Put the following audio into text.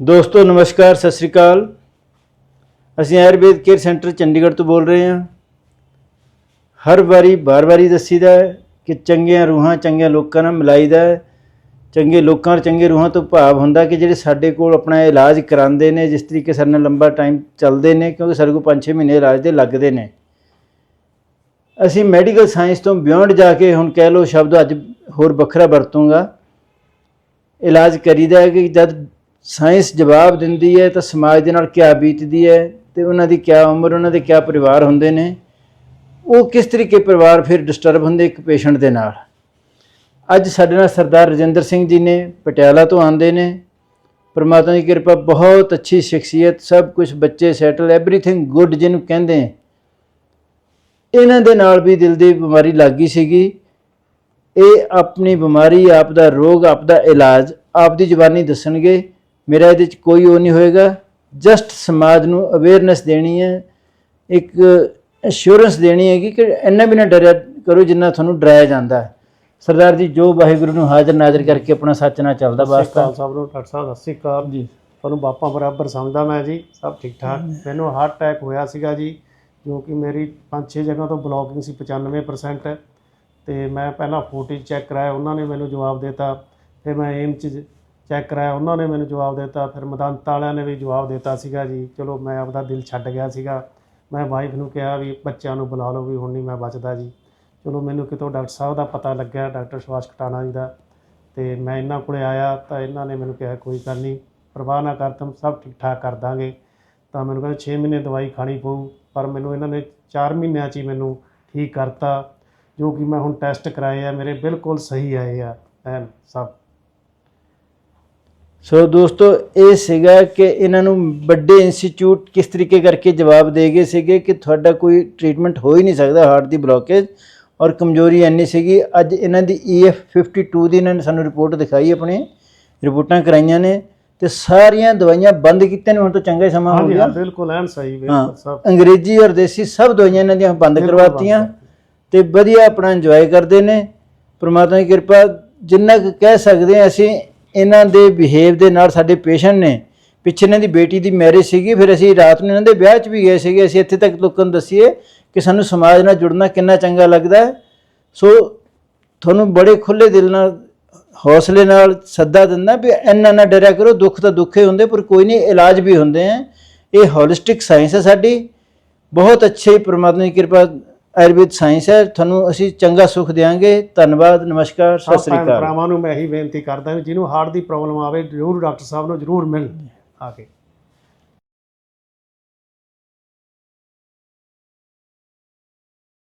ਦੋਸਤੋ, ਨਮਸਕਾਰ, ਸਤਿ ਸ੍ਰੀ ਅਕਾਲ। ਅਸੀਂ ਆਯੁਰਵੇਦ ਕੇਅਰ ਸੈਂਟਰ ਚੰਡੀਗੜ੍ਹ ਤੋਂ ਬੋਲ ਰਹੇ ਹਾਂ। ਹਰ ਵਾਰੀ ਬਾਰ-ਬਾਰੀ ਦੱਸੀਦਾ ਹੈ ਕਿ ਚੰਗੀਆਂ ਰੂਹਾਂ ਚੰਗੀਆਂ ਲੋਕਾਂ ਨਾਲ ਮਿਲਾਈਦਾ ਹੈ। ਚੰਗੇ ਲੋਕਾਂ ਔਰ ਚੰਗੇ ਰੂਹਾਂ ਤੋਂ ਭਾਵ ਹੁੰਦਾ ਕਿ ਜਿਹੜੇ ਸਾਡੇ ਕੋਲ ਆਪਣਾ ਇਲਾਜ ਕਰਾਉਂਦੇ ਨੇ, ਜਿਸ ਤਰੀਕੇ ਸਾਡੇ ਨਾਲ ਲੰਬਾ ਟਾਈਮ ਚੱਲਦੇ ਨੇ, ਕਿਉਂਕਿ ਸਾਡੇ ਕੋਲ 5-6 ਮਹੀਨੇ ਇਲਾਜ ਦੇ ਲੱਗਦੇ ਨੇ। ਅਸੀਂ ਮੈਡੀਕਲ ਸਾਇੰਸ ਤੋਂ ਬਿਯੋਂਡ ਜਾ ਕੇ ਹੁਣ ਕਹਿ ਲਓ ਸ਼ਬਦ ਅੱਜ ਹੋਰ ਵੱਖਰਾ ਵਰਤੂੰਗਾ। ਇਲਾਜ ਕਰੀਦਾ ਹੈ ਕਿ ਜਦ ਸਾਇੰਸ ਜਵਾਬ ਦਿੰਦੀ ਹੈ ਤਾਂ ਸਮਾਜ ਦੇ ਨਾਲ ਕਿਆ ਬੀਤਦੀ ਹੈ ਤੇ ਉਹਨਾਂ ਦੀ ਕਿਆ ਉਮਰ, ਉਹਨਾਂ ਦੇ ਕਿਆ ਪਰਿਵਾਰ ਹੁੰਦੇ ਨੇ, ਉਹ ਕਿਸ ਤਰੀਕੇ ਪਰਿਵਾਰ ਫਿਰ ਡਿਸਟਰਬ ਹੁੰਦੇ ਇੱਕ ਪੇਸ਼ੈਂਟ ਦੇ ਨਾਲ? ਅੱਜ ਸਾਡੇ ਨਾਲ ਸਰਦਾਰ ਰਜਿੰਦਰ ਸਿੰਘ ਜੀ ਨੇ ਪਟਿਆਲਾ ਤੋਂ ਆਂਦੇ ਨੇ। ਪਰਮਾਤਮਾ ਦੀ ਕਿਰਪਾ ਬਹੁਤ ਅੱਛੀ ਸ਼ਖਸੀਅਤ, ਸਭ ਕੁਝ ਬੱਚੇ ਸੈਟਲ ਐਵਰੀਥਿੰਗ ਗੁੱਡ ਜਿਹਨੂੰ ਕਹਿੰਦੇ ਇਹਨਾਂ ਦੇ ਨਾਲ ਵੀ ਦਿਲ ਦੀ ਬਿਮਾਰੀ ਲੱਗ ਗਈ ਸੀਗੀ। ਇਹ ਆਪਣੀ ਬਿਮਾਰੀ, ਆਪ ਦਾ ਰੋਗ, ਆਪ ਦਾ ਇਲਾਜ, ਆਪ ਦੀ ਜ਼ੁਬਾਨੀ ਦੱਸਣਗੇ। ਮੇਰਾ ਇਹਦੇ ਚ ਕੋਈ ਉਹ ਨਹੀਂ ਹੋਏਗਾ। ਜਸਟ ਸਮਾਜ ਨੂੰ ਅਵੇਅਰਨੈਸ ਦੇਣੀ ਹੈ। ਇੱਕ ਅਸ਼ੋਰੈਂਸ ਦੇਣੀ ਹੈ ਕਿ ਇੰਨਾ ਵੀ ਨਾ ਡਰਿਆ ਕਰੋ ਜਿੰਨਾ ਤੁਹਾਨੂੰ ਡਰਾਇਆ ਜਾਂਦਾ ਹੈ। ਸਰਦਾਰ ਜੀ ਜੋ ਵਾਹਿਗੁਰੂ ਨੂੰ ਹਾਜ਼ਰ ਨਾਜ਼ਰ ਕਰਕੇ ਆਪਣਾ ਸੱਚ ਨਾਲ ਚੱਲਦਾ ਵਾਸਤਾ। ਸਭ ਨੂੰ ਡਾਕਟਰ ਸਾਹਿਬ ਸਤਿ ਸ਼੍ਰੀ ਅਕਾਲ ਜੀ। ਤੁਹਾਨੂੰ ਬਾਪਾ ਬਰਾਬਰ ਸਮਝਦਾ ਮੈਂ ਜੀ ਸਭ ਠੀਕ ਠਾਕ। ਮੈਨੂੰ ਹਾਰਟ ਅਟੈਕ ਹੋਇਆ ਸੀਗਾ ਜੀ ਜੋ ਕਿ ਮੇਰੀ 5-6 ਜਗ੍ਹਾ ਤੋਂ ਬਲੌਕਿੰਗ ਸੀ 95% ਤੇ ਮੈਂ ਪਹਿਲਾਂ 40 ਚੈੱਕ ਕਰਾਇਆ ਉਹਨਾਂ ਨੇ ਮੈਨੂੰ ਜਵਾਬ ਦਿੱਤਾ। ਫਿਰ ਮੈਂ ਏਮ ਚ ਚੈੱਕ ਕਰਾਇਆ, ਉਹਨਾਂ ਨੇ ਮੈਨੂੰ ਜਵਾਬ ਦਿੱਤਾ। ਫਿਰ ਮਦੰਤ ਵਾਲਿਆਂ ਨੇ ਵੀ ਜਵਾਬ ਦਿੱਤਾ ਸੀਗਾ ਜੀ, ਚਲੋ, ਮੈਂ ਆਪਦਾ ਦਿਲ ਛੱਡ ਗਿਆ ਸੀਗਾ। ਮੈਂ ਵਾਈਫ ਨੂੰ ਕਿਹਾ ਵੀ ਬੱਚਿਆਂ ਨੂੰ ਬੁਲਾ ਲਓ ਵੀ ਹੁਣ ਨਹੀਂ ਮੈਂ ਬਚਦਾ ਜੀ। ਚਲੋ, ਮੈਨੂੰ ਕਿਤੋਂ ਡਾਕਟਰ ਸਾਹਿਬ ਦਾ ਪਤਾ ਲੱਗਿਆ, ਡਾਕਟਰ ਸੁਭਾਸ਼ ਕਟਾਣਾ ਜੀ ਦਾ। ਤੇ ਮੈਂ ਇਹਨਾਂ ਕੋਲੇ ਆਇਆ ਤਾਂ ਇਹਨਾਂ ਨੇ ਮੈਨੂੰ ਕਿਹਾ, ਕੋਈ ਗੱਲ ਨਹੀਂ ਪਰਵਾਹ ਨਾ ਕਰ ਤੁਮ ਸਭ ਠੀਕ ਠਾਕ ਕਰ ਦਾਂਗੇ। ਤਾਂ ਮੈਨੂੰ ਕਹਿੰਦੇ 6 ਮਹੀਨੇ ਦਵਾਈ ਖਾਣੀ ਪਊ, ਪਰ ਮੈਨੂੰ ਇਹਨਾਂ ਨੇ 4 ਮਹੀਨਿਆਂ 'ਚ ਹੀ ਮੈਨੂੰ ਠੀਕ ਕਰਤਾ, ਜੋ ਕਿ ਮੈਂ ਹੁਣ ਟੈਸਟ ਕਰਾਏ ਆ, ਮੇਰੇ ਬਿਲਕੁਲ ਸਹੀ ਆਏ ਆ, ਐਨ ਸਭ ਸੋ ਦੋਸਤੋ ਇਹ ਸੀਗਾ ਕਿ ਇਹਨਾਂ ਨੂੰ ਵੱਡੇ ਇੰਸਟੀਚਿਊਟ ਕਿਸ ਤਰੀਕੇ ਕਰਕੇ ਜਵਾਬ ਦੇ ਗਏ ਸੀਗੇ ਕਿ ਤੁਹਾਡਾ ਕੋਈ ਟ੍ਰੀਟਮੈਂਟ ਹੋ ਹੀ ਨਹੀਂ ਸਕਦਾ ਹਾਰਟ ਦੀ ਬਲੋਕੇਜ ਔਰ ਕਮਜ਼ੋਰੀ ਇੰਨੀ ਸੀਗੀ। ਅੱਜ ਇਹਨਾਂ ਦੀ EF 52 ਦੀ ਇਹਨਾਂ ਨੇ ਸਾਨੂੰ ਰਿਪੋਰਟ ਦਿਖਾਈ ਆਪਣੀ ਰਿਪੋਰਟਾਂ ਕਰਾਈਆਂ ਨੇ ਤੇ ਸਾਰੀਆਂ ਦਵਾਈਆਂ ਬੰਦ ਕੀਤੀਆਂ ਨੇ ਹੁਣ ਤਾਂ ਚੰਗਾ ਹੀ ਸਮਾਂ ਹੋ ਗਿਆ। ਹਾਂ ਬਿਲਕੁਲ ਐਨ ਸਹੀ ਬਿਲਕੁਲ ਅੰਗਰੇਜ਼ੀ ਔਰ ਦੇਸੀ ਸਭ ਦਵਾਈਆਂ ਇਹਨਾਂ ਦੀਆਂ ਬੰਦ ਕਰਵਾਤੀਆਂ ਤੇ ਵਧੀਆ ਆਪਣਾ ਇੰਜੋਏ ਕਰਦੇ ਨੇ। ਪ੍ਰਮਾਤਮਾ ਦੀ ਕਿਰਪਾ ਜਿੰਨਾ ਕੁ ਕਹਿ ਸਕਦੇ ਹਾਂ ਅਸੀਂ ਇਹਨਾਂ ਦੇ ਬਿਹੇਵ ਦੇ ਨਾਲ ਸਾਡੇ ਪੇਸ਼ੈਂਟ ਨੇ ਪਿੱਛੇ ਇਹਨਾਂ ਦੀ ਬੇਟੀ ਦੀ ਮੈਰਿਜ ਸੀਗੀ, ਫਿਰ ਅਸੀਂ ਰਾਤ ਨੂੰ ਇਹਨਾਂ ਦੇ ਵਿਆਹ 'ਚ ਵੀ ਗਏ ਸੀਗੇ। ਅਸੀਂ ਇੱਥੇ ਤੱਕ ਲੋਕਾਂ ਨੂੰ ਦੱਸੀਏ ਕਿ ਸਾਨੂੰ ਸਮਾਜ ਨਾਲ ਜੁੜਨਾ ਕਿੰਨਾ ਚੰਗਾ ਲੱਗਦਾ ਹੈ। ਸੋ ਤੁਹਾਨੂੰ ਬੜੇ ਖੁੱਲੇ ਦਿਲ ਨਾਲ, ਹੌਸਲੇ ਨਾਲ ਸੱਦਾ ਦਿੰਦਾ ਵੀ ਇੰਨਾ ਨਾ ਡਰਿਆ ਕਰੋ, ਦੁੱਖ ਤਾਂ ਦੁੱਖੇ ਹੁੰਦੇ, ਪਰ ਕੋਈ ਨਹੀਂ, ਇਲਾਜ ਵੀ ਹੁੰਦੇ ਆ ਇਹ ਹੋਲਿਸਟਿਕ ਸਾਇੰਸ ਹੈ ਸਾਡੀ। ਬਹੁਤ ਅੱਛੇ ਪਰਮਾਤਮਾ ਦੀ ਕਿਰਪਾ ਆਯੁਰਵੇਦ ਸਾਇੰਸ ਹੈ ਤੁਹਾਨੂੰ ਅਸੀਂ ਚੰਗਾ ਸੁਖ ਦੇਵਾਂਗੇ ਧੰਨਵਾਦ ਨਮਸਕਾਰ ਸਤਿ ਸ੍ਰੀ ਅਕਾਲ। ਭਰਾਵਾਂ ਨੂੰ ਮੈਂ ਇਹੀ ਬੇਨਤੀ ਕਰਦਾ ਜਿਹਨੂੰ ਹਾਰਟ ਦੀ ਪ੍ਰੋਬਲਮ ਆਵੇ ਜ਼ਰੂਰ ਡਾਕਟਰ ਸਾਹਿਬ ਨੂੰ ਜ਼ਰੂਰ ਮਿਲ। ਆ ਕੇ।